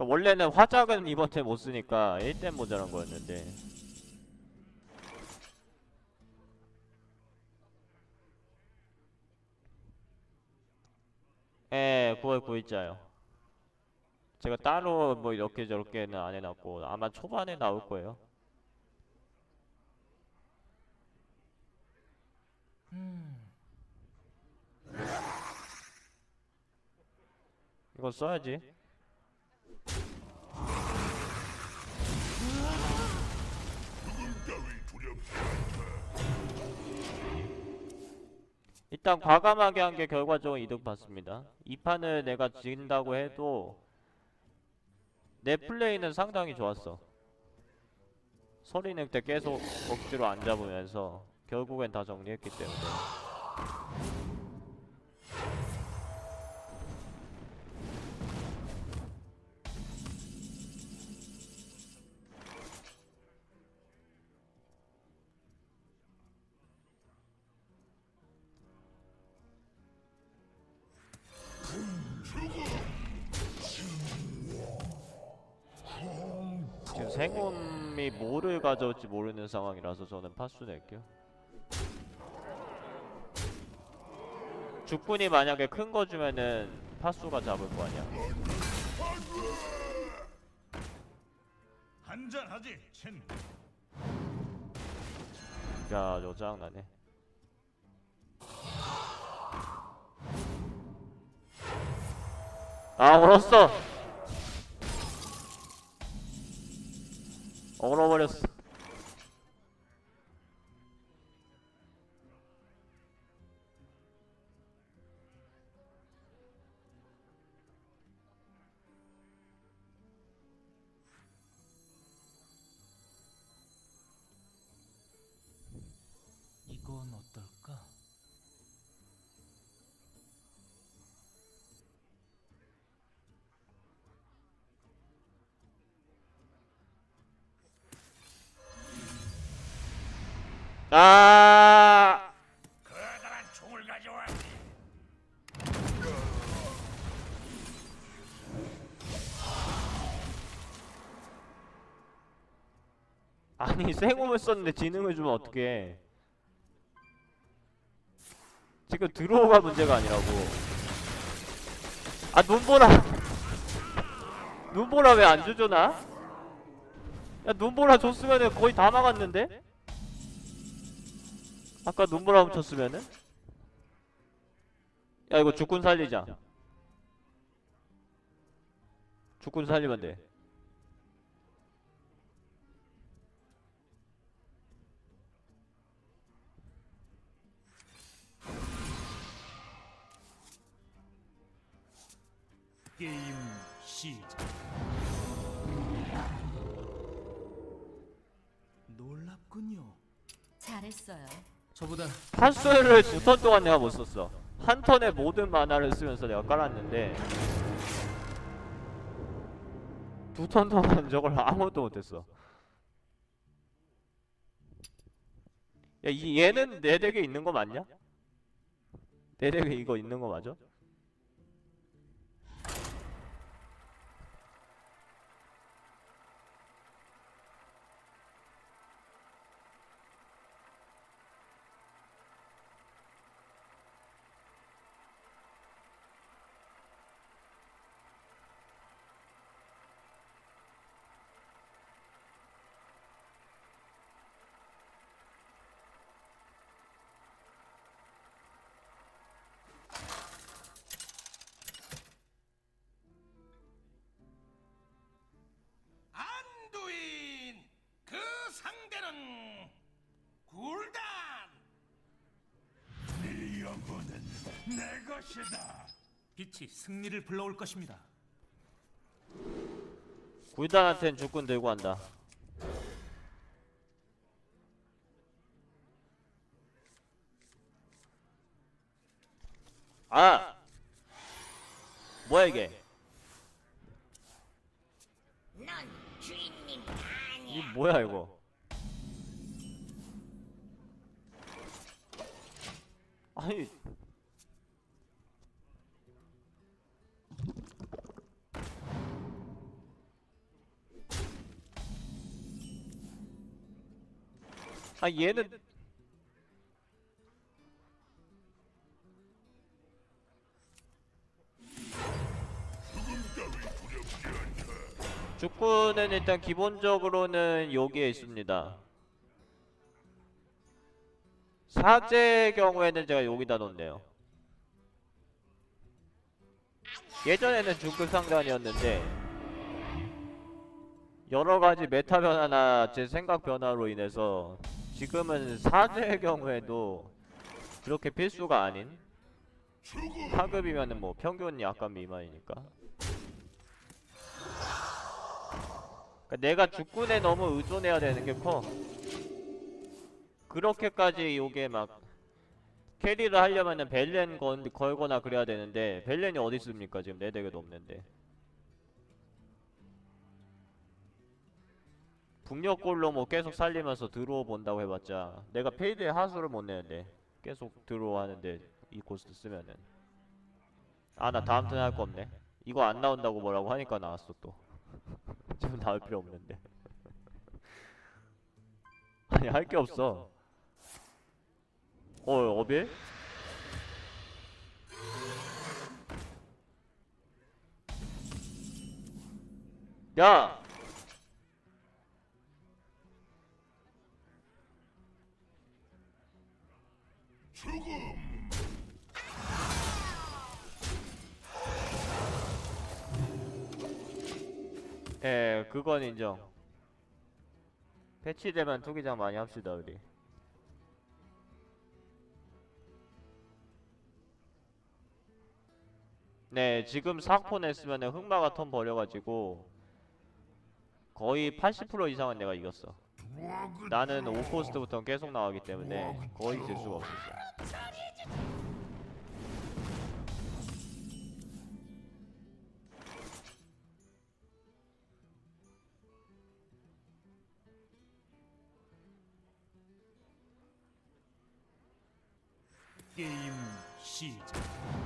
그러니까 원래는 화작은 이번 템 못 쓰니까 1댐 모자란 거였는데. 예 9월 9일자요. 제가 따로 뭐 이렇게 저렇게는 안 해놨고 아마 초반에 나올 거예요. 이거 써야지 일단 과감하게 한 게 결과적으로 이득 봤습니다. 이 판을 내가 진다고 해도 내 플레이는 상당히 좋았어. 서리넥 때 계속 억지로 안 잡으면서 결국엔 다 정리했기 때문에 지금 생홈이 뭐를 가져올지 모르는 상황이라서 저는 파수 낼게요. 죽군이 만약에 큰 거 주면은 파수가 잡을 거 아니야. 한잔하지, 첸. 야, 저 짜증나네. 아, 얼었어! 얼어버렸어. 이 아! 커다란 총을 가져왔네. 아니, 생홈을 썼는데 지능을 주면 어떡해. 지금 드로우가 문제가 아니라고. 아, 눈보라! 눈보라 왜 안 주잖아? 야, 눈보라 줬으면은 거의 다 막았는데? 아까 눈보라 훔쳤으면은? 야, 이거 죽군 살리자. 죽군 살리면 돼. 저보다 판수를 두 턴 동안 내가 못 썼어. 한 턴에 모든 만화를 쓰면서 내가 깔았는데 두 턴 동안 저걸 아무것도 못했어. 야, 이 얘는 내 덱에 있는 거 맞냐? 내 덱에 이거 있는 거 맞아? 것이다. 빛이 승리를 불러올 것입니다. 굴단한텐 죽군 들고 간다. 아! 뭐야 이게? 이 뭐야 이거? 아니 아 얘는 축구는 일단 기본적으로는 여기에 있습니다. 사제의 경우에는 제가 여기다 놓네요. 예전에는 중급 상단이었는데 여러 가지 메타 변화나 제 생각 변화로 인해서 지금은 사제의 경우에도 그렇게 필수가 아닌 하급이면은 뭐 평균 약간 미만이니까. 그러니까 내가 죽군에 너무 의존해야 되는 게 커. 그렇게까지 요게 막 캐리를 하려면은 벨렌 건, 걸거나 그래야 되는데 벨렌이 어디 있습니까? 지금 내 덱에도 없는데 북녘골로 뭐 계속 살리면서 들어오 본다고 해봤자 내가 페이드에 하수를 못 내는데 계속 들어오 하는데 이 코스트 쓰면은. 아 나 다음 턴에 할 거 없네. 이거 안 나온다고 뭐라고 하니까 나왔어 또. 지금 나올 필요 없는데. 아니 할 게 없어. 어 어빌? 야! 예, 그건 인정. 패치되면 투기장 많이 합시다, 우리. 네, 지금 4코 냈으면 흑마가 턴 버려가지고 거의 80% 이상은 내가 이겼어. 나는 5코스트부터 계속 나가기 때문에 거의 질 수가 없었어. 게임 시작.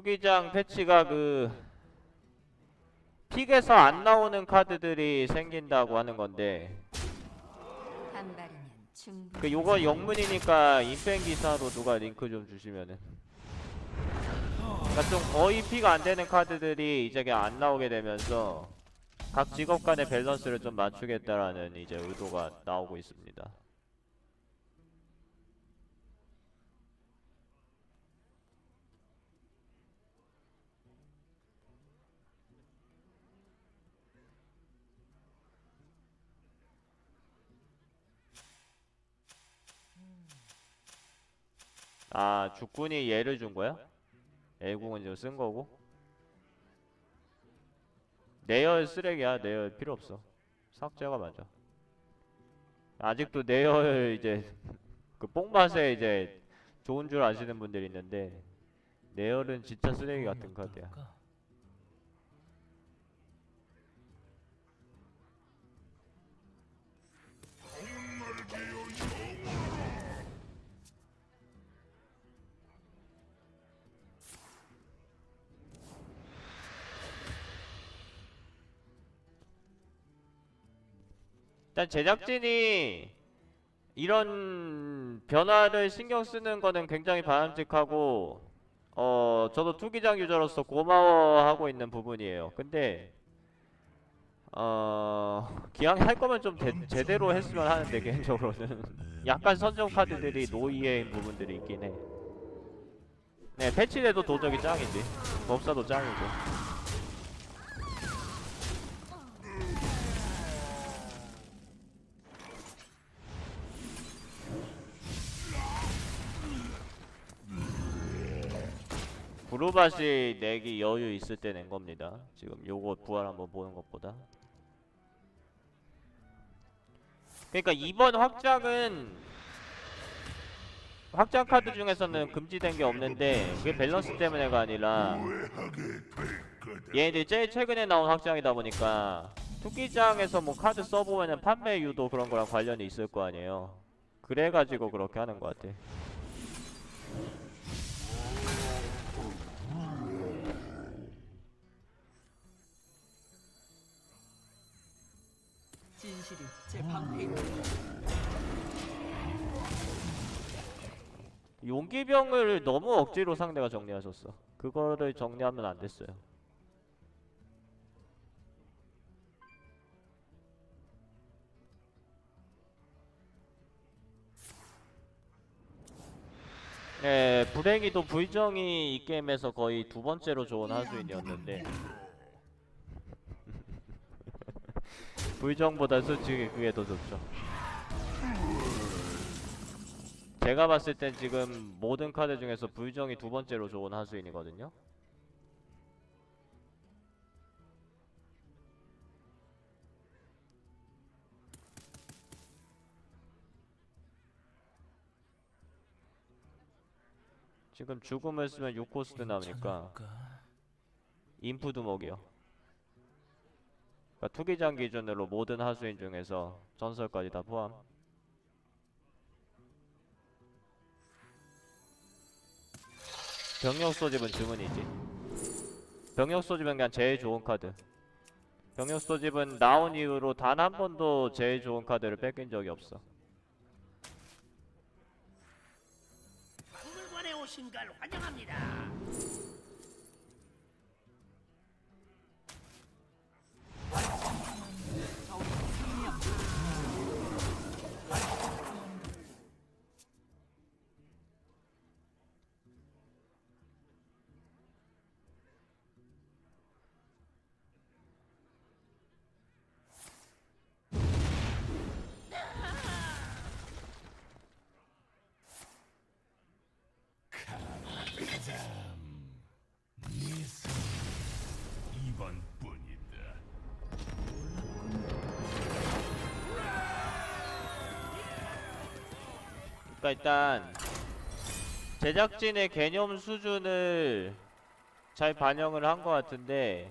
투기장 패치가 그 픽에서 안 나오는 카드들이 생긴다고 하는 건데 그 요거 영문이니까 인펜 기사로 누가 링크 좀 주시면은 그러니까 좀 거의 픽안 되는 카드들이 이제 안 나오게 되면서 각 직업 간의 밸런스를 좀 맞추겠다라는 이제 의도가 나오고 있습니다. 아, 죽군이 얘를 준 거야? 애궁은 지금 쓴 거고. 내열 쓰레기야. 내열 필요 없어. 삭제가 맞아. 아직도 내열 이제 그 뽕맛에 이제 좋은 줄 아시는 분들이 있는데 내열은 진짜 쓰레기 같은 카드야. 일단 제작진이 이런 변화를 신경 쓰는 거는 굉장히 바람직하고 어 저도 투기장 유저로서 고마워하고 있는 부분이에요. 근데 어 기왕 할 거면 좀 제, 제대로 했으면 하는데 개인적으로는 약간 선정 카드들이 노이해인 부분들이 있긴 해. 네 패치돼도 도적이 짱이지. 법사도 짱이고. 브루밭이 내기 여유 있을 때 낸 겁니다. 지금 요거 부활 한번 보는 것보다. 그러니까 이번 확장은 확장 카드 중에서는 금지된 게 없는데 그게 밸런스 때문에가 아니라 얘네들이 제일 최근에 나온 확장이다 보니까 투기장에서 뭐 카드 써보면은 판매 유도 그런 거랑 관련이 있을 거 아니에요. 그래가지고 그렇게 하는 것 같아. 진실이 제 방패에 용기병을 너무 억지로 상대가 정리하셨어. 그거를 정리하면 안 됐어요. 네, 불행히도 불정이 이 게임에서 거의 두 번째로 좋은 하수인이었는데 불정보다 솔직히 그게 더 좋죠. 제가 봤을 땐 지금 모든 카드 중에서 불정이 두 번째로 좋은 하수인이거든요. 지금 죽음을 쓰면 6코스트 나오니까 인프 두목이요. 그러니까 투기장 기준으로 모든 하수인 중에서 전설까지 다 포함. 병력 소집은 주문이지. 병력 소집은 그냥 제일 좋은 카드. 병력 소집은 나온 이후로 단 한 번도 제일 좋은 카드를 뺏긴 적이 없어. 오신 걸 환영합니다. 그러니까 일단 제작진의 개념 수준을 잘 반영을 한 것 같은데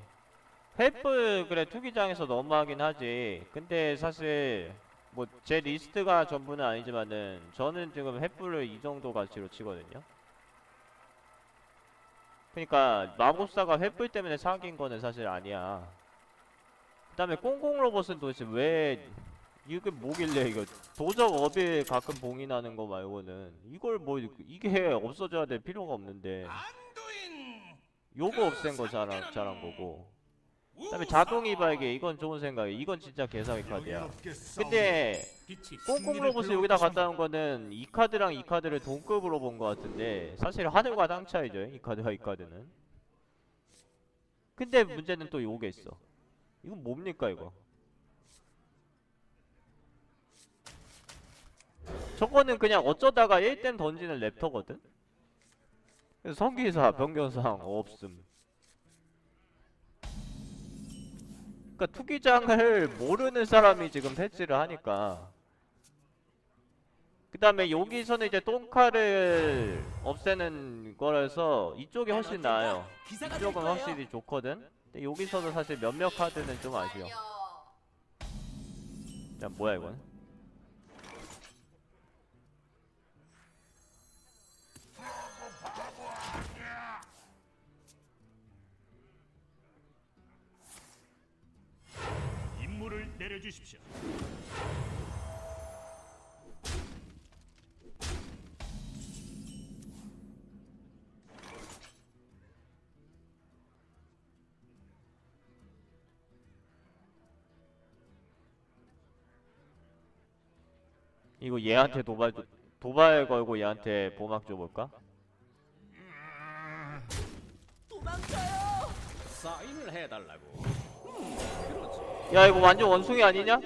횃불 그래 투기장에서 너무 하긴 하지. 근데 사실 뭐 제 리스트가 전부는 아니지만은 저는 지금 횃불을 이 정도 가치로 치거든요. 그러니까 마법사가 횃불 때문에 사귄 거는 사실 아니야. 그 다음에 꽁꽁 로봇은 도대체 왜 이게 뭐길래 이거 도적 어빌 가끔 봉이 나는 거 말고는 이걸 뭐 이게 없어져야 될 필요가 없는데 요거 없앤 거 잘한 잘한 거고. 그 다음에 자동 이발기 이건 좋은 생각이야. 이건 진짜 개사기 카드야. 근데 꽁꽁 로봇을 여기다 갖다 놓은 거는 이 카드랑 이 카드를 동급으로 본 거 같은데 사실 하늘과 땅 차이죠. 이 카드와 이 카드는. 근데 문제는 또 요게 있어. 이건 뭡니까 이거 저거는 그냥 어쩌다가 1댐 던지는 랩터거든? 그래서 성기사, 변경사항 없음. 그니까 투기장을 모르는 사람이 지금 패치를 하니까. 그 다음에 여기서는 이제 똥카를 없애는 거라서 이쪽이 훨씬 나아요. 이쪽은. 확실히 좋거든? 근데 여기서는 사실 몇몇 카드는 좀 아쉬워. 야 뭐야 이건 임무를 내려주십시오. 이거 얘한테 도발 도- 도발 걸고 얘한테 보막 줘볼까? 도망쳐요. 사인을 해달라고. 야 이거 완전 원숭이 아니냐?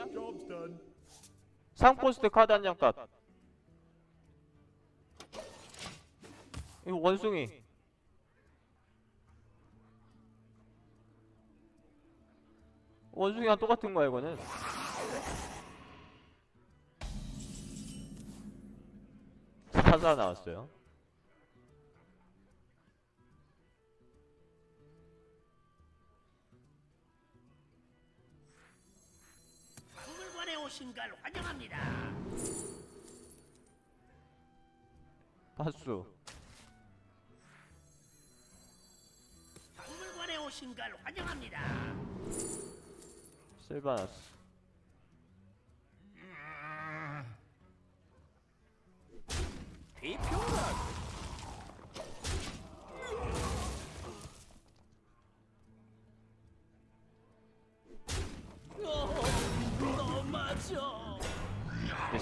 3코스트 카드 한 장 값. 이거 원숭이. 원숭이랑 똑같은 거야 이거는. 사사 나왔어요 오신 걸 환영합니다. 파수 박물관에 오신 걸 환영합니다. 실바나스 비평가라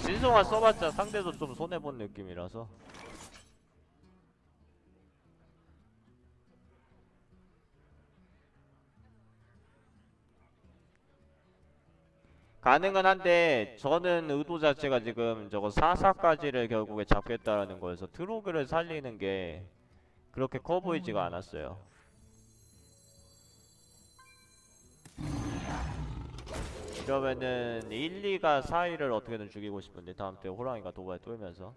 신성화 써봤자 상대도 좀 손해본 느낌이라서. 가능은 한데 저는 의도 자체가 지금 저거 4사까지를 결국에 잡겠다라는 거여서 트로그를 살리는 게 그렇게 커 보이지가 않았어요 이러면은 1, 2가 4위를 어떻게든 죽이고 싶은데 다음 때 호랑이가 도발 뚫면서.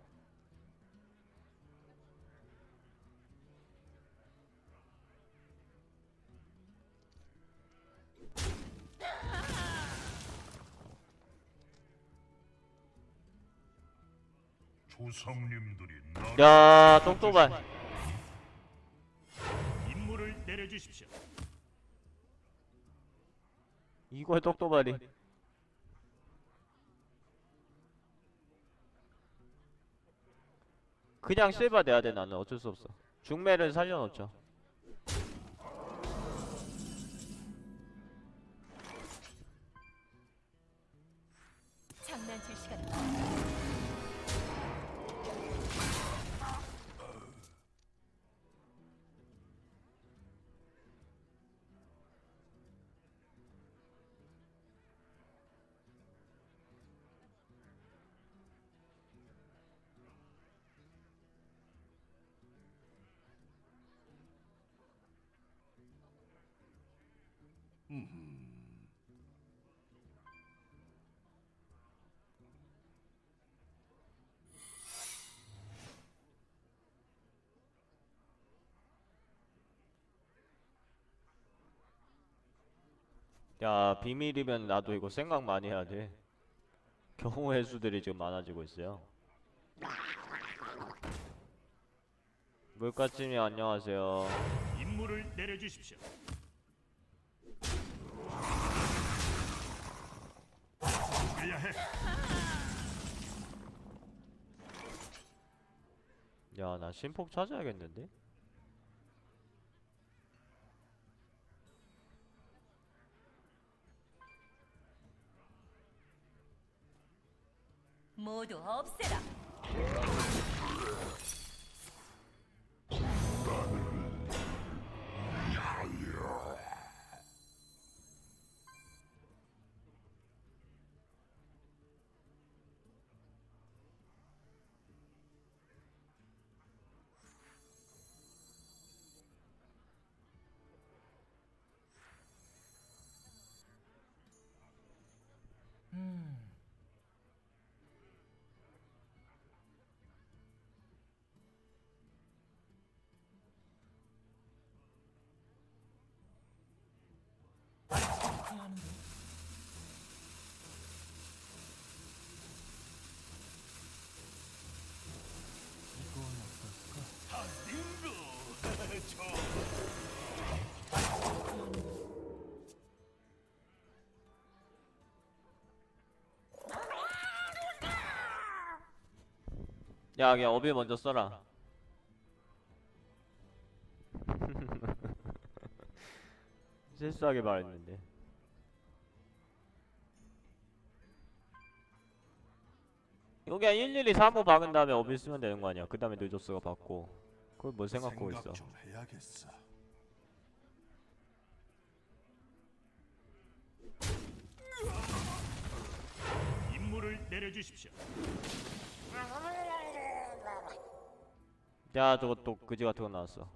조상님들이 야 똑도발. 임무를 내려주십시오. 이걸 똑도발이 그냥 실바 내야 돼 나는. 어쩔 수 없어. 중매를 살려놓죠 야 비밀이면 나도 이거 생각 많이 해야 돼 경우의 수들이 지금 많아지고 있어요 물가찜이 안녕하세요 임무를 내려주십시오. 해야 해. 야나 신폭 찾아야겠는데 모두 없애라. 야 그냥 어빌 먼저 써라. 실수하게 말했는데 여기 한 112, 3호 박은 다음에 어빌 쓰면 되는 거 아니야 그 다음에 느조스가 받고 그걸 뭘 생각하고 있어 좀 해야겠어. 임무를 내려주십시오. 야 저거 또 그지 같은 거 나왔어